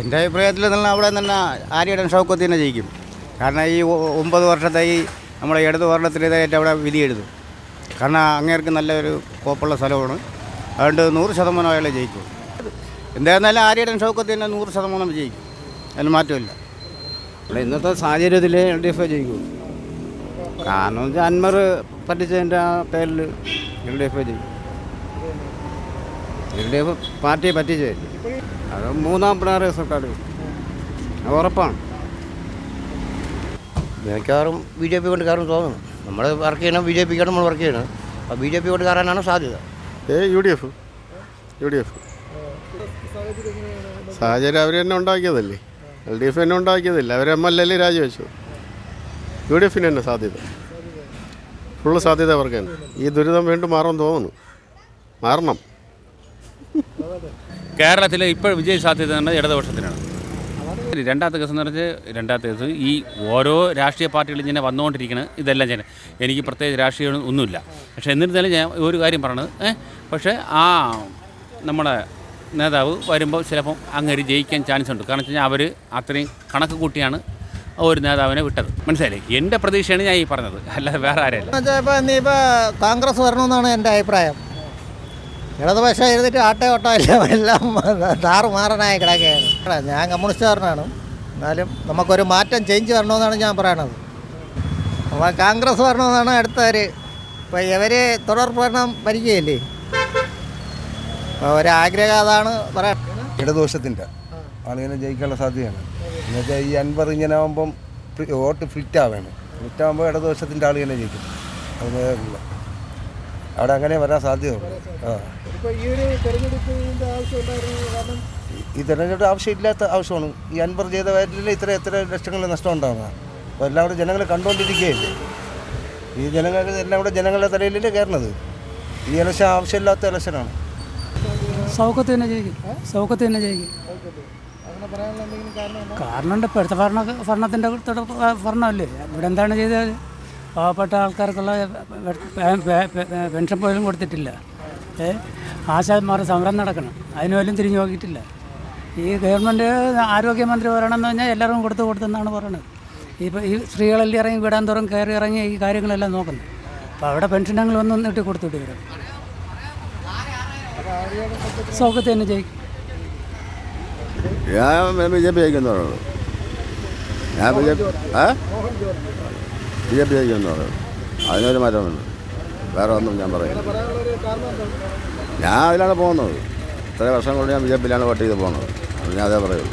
എന്റെ അഭിപ്രായത്തിൽ തന്നെ അവിടെ തന്നെ ആര്യടൻ ഷൗക്കത്ത് തന്നെ ജയിക്കും. കാരണം ഈ ഒമ്പത് വർഷത്തെ ഈ നമ്മളെ ഇടത് വർണത്തിന്റെതായിട്ട് അവിടെ വിധി എഴുതും കാരണം അങ്ങേർക്ക് നല്ലൊരു കോപ്പുള്ള സ്ഥലമാണ്. അതുകൊണ്ട് നൂറ് ശതമാനം അയാളെ ജയിക്കും. എന്തായിരുന്നാലും ആര്യടൻ ഷൗക്കത്ത് തന്നെ നൂറ് ശതമാനം ജയിക്കും. അതിന് മാറ്റമില്ല. ഇവിടെ ഇന്നത്തെ സാഹചര്യത്തിൽ എൽ ഡി എഫ് ജയിക്കും. കാരണം വെച്ചാൽ അന്മർ പറ്റിച്ചതിന്റെ ആ പേരിൽ എൽ ഡി എഫ് ജയിക്കും. എൽ ഡി എഫ് പാർട്ടിയെ പറ്റിച്ചേ അത് മൂന്നാം പിണറായി സർക്കാർ ഉറപ്പാണ്. മിക്കവാറും ബി ജെ പി കൊണ്ട് കയറും തോന്നുന്നു. നമ്മൾ വർക്ക് ചെയ്യണം ബി ജെ പിക്കാണ് നമ്മൾ വർക്ക് ചെയ്യണം അപ്പോൾ ബി ജെ പി കൊണ്ട് കയറാനാണ് സാധ്യത. ഏ U D F. U D F. സാഹചര്യം അവർ തന്നെ ഉണ്ടാക്കിയതല്ലേ? എൽ ഡി എഫ് തന്നെ ഉണ്ടാക്കിയതല്ല? അവർ എം എൽ എൽ രാജിവെച്ചു. യു ഡി എഫിന് തന്നെ സാധ്യത. ഫുള്ള് സാധ്യത അവർക്ക് തന്നെ. ഈ ദുരിതം വീണ്ടും മാറുമെന്ന് തോന്നുന്നു. മാറണം. കേരളത്തിൽ ഇപ്പോൾ വിജയ സാധ്യത തന്നെ ഇടതുപക്ഷത്തിനാണ്. രണ്ടാമത്തെ കേസ് എന്ന് രണ്ടാമത്തെ കേസ് ഈ ഓരോ രാഷ്ട്രീയ പാർട്ടികളും ഇങ്ങനെ വന്നുകൊണ്ടിരിക്കുന്നത് ഇതെല്ലാം ചെയ്യണം. എനിക്ക് പ്രത്യേകിച്ച് രാഷ്ട്രീയം ഒന്നുമില്ല. പക്ഷേ എന്നിരുന്നാലും ഞാൻ ഒരു കാര്യം പറയണത് പക്ഷേ ആ നമ്മുടെ നേതാവ് വരുമ്പോൾ ചിലപ്പം അങ്ങനെ ജയിക്കാൻ ചാൻസ് ഉണ്ട്. കാരണം വെച്ച് കഴിഞ്ഞാൽ അവർ അത്രയും കണക്ക് കൂട്ടിയാണ് ഒരു നേതാവിനെ വിട്ടത്. മനസ്സിലായി എന്റെ പ്രതീക്ഷയാണ് ഞാൻ ഈ പറഞ്ഞത്. അല്ലാതെ വേറെ ആരെയല്ല. കോൺഗ്രസ് വരണമെന്നാണ് എന്റെ അഭിപ്രായം. ഇടതുപക്ഷം എഴുതിട്ട് ആട്ടേ ഓട്ടോ എല്ലാം എല്ലാം താറ് മാറാനായി കിടക്കുകയാണ്. ഞാൻ കമ്മ്യൂണിസ്റ്റുകാരനാണ്. എന്നാലും നമുക്കൊരു മാറ്റം ചേഞ്ച് വരണമെന്നാണ് ഞാൻ പറയണത്. അപ്പോൾ കോൺഗ്രസ് വരണമെന്നാണ് അടുത്തവർ ഇപ്പോൾ ഇവർ തുടർ ഭരണം ഭരിക്കുകയില്ലേ? അപ്പോൾ ഒരാഗ്രഹം അതാണ് പറയാൻ ഇടദോഷത്തിന്റെ ആളിങ്ങനെ ജയിക്കാനുള്ള സാധ്യതയാണ്. എന്നുവെച്ചാൽ ഈ അൻപർ ഇങ്ങനെ ആകുമ്പം വോട്ട് ഫിറ്റ് ആവുകയാണ് ഫിറ്റ് ആകുമ്പോൾ ഇടദോഷത്തിന്റെ ആളിങ്ങനെ ജയിക്കും. അത്. അവിടെ അങ്ങനെ വരാൻ സാധ്യതയുള്ളൂ ആ. ഈ തെരഞ്ഞെടുപ്പ് ആവശ്യമില്ലാത്ത ആവശ്യമാണ്. ഈ അൻപർ ചെയ്ത വയറ്റിൽ ഇത്ര എത്ര ലക്ഷങ്ങൾ നഷ്ടം ഉണ്ടാകുന്ന അപ്പോൾ എല്ലാവരും ജനങ്ങൾ കണ്ടുകൊണ്ടിരിക്കുകയല്ലേ? ഈ ജനങ്ങൾ എല്ലാം കൂടെ ജനങ്ങളുടെ തലയിലല്ലേ കയറണത്? ഈ ഇലക്ഷൻ ആവശ്യമില്ലാത്ത ഇലക്ഷനാണ്. സൗഖ്യത്ത് തന്നെ ജയിക്കും. സൗഖ്യത്ത് തന്നെ ജയിക്കും. കാരണമുണ്ട്? ഇപ്പോഴത്തെ ഭരണ ഭരണത്തിന്റെ ഭരണമല്ലേ? ഇവിടെ എന്താണ് ചെയ്തത്? പാവപ്പെട്ട ആൾക്കാർക്കുള്ള പെൻഷൻ പോലും കൊടുത്തിട്ടില്ല. ഏ? ആശാന്മാർ സമരം നടക്കണം. അതിന് പോലും തിരിഞ്ഞു നോക്കിയിട്ടില്ല. ഈ ഗവൺമെന്റ് ആരോഗ്യമന്ത്രി പറയണമെന്ന് പറഞ്ഞാൽ എല്ലാവർക്കും കൊടുത്ത് കൊടുത്തെന്നാണ് പറയണത്. ഇപ്പോൾ ഈ സ്ത്രീകളെല്ലാം ഇറങ്ങി വിടാൻ തോറും കയറി ഇറങ്ങി ഈ കാര്യങ്ങളെല്ലാം നോക്കുന്നത്. അപ്പോൾ അവിടെ പെൻഷൻ ഞങ്ങൾ കൊടുത്തിട്ട് വരും. സൗഖ്യത്തെ തന്നെ ജയിക്കും ഞാൻ ബി ജെ പി ഞാൻ B J P B J P ജയിക്കുന്നു പറയുന്നത് അതിനൊരു മരമുണ്ട് വേറെ ഒന്നും ഞാൻ പറയില്ല. ഞാൻ അതിലാണ് പോകുന്നത്. ഇത്രയും വർഷം കൊണ്ട് ഞാൻ ബി ജെ പിയിലാണ് വോട്ട് ചെയ്ത് പോകുന്നത്. അത് ഞാൻ അതേ പറയുള്ളൂ.